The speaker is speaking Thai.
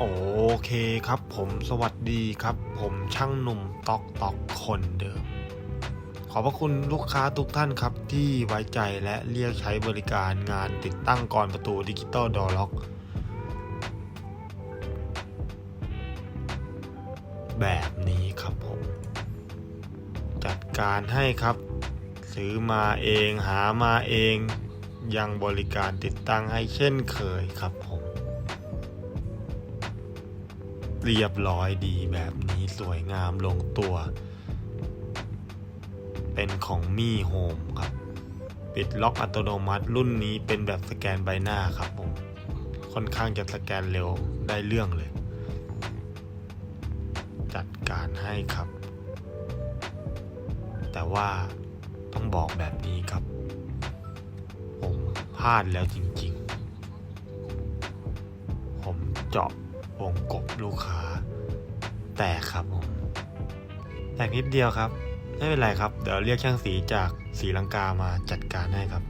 โอเคครับผมสวัสดีครับ ผมช่างหนุ่มตอกตอกคนเดิม ขอบพระคุณลูกค้าทุกท่านครับ ที่ไว้ใจและเรียกใช้บริการงานติดตั้งกรอนประตูดิจิตอลดอล็อก แบบนี้ครับผม จัดการให้ครับ ซื้อมาเองหามาเอง ยังบริการติดตั้งให้เช่นเคยครับผม เรียบร้อยดีแบบนี้สวยงามลงตัว เป็นของมี่โฮมครับ ปิดล็อกอัตโนมัติรุ่นนี้เป็นแบบสแกนใบหน้าครับผม ค่อนข้างจะสแกนเร็วได้เรื่องเลย จัดการให้ครับ แต่ว่าต้องบอกแบบนี้ครับ ผมพลาดแล้วจริงๆ ผมเจาะ วงกบลูกค้า แตกครับผมแตกนิดเดียวครับ ไม่เป็นไรครับ เดี๋ยวเรียกช่างสีจากสีลังกามาจัดการให้ครับ